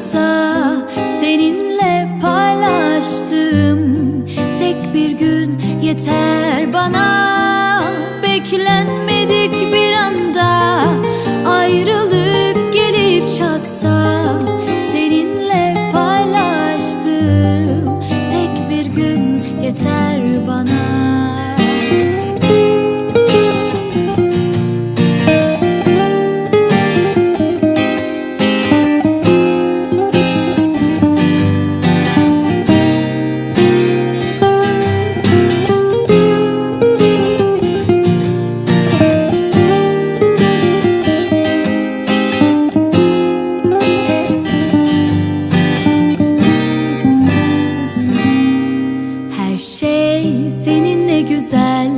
varsa seninle şey seninle güzel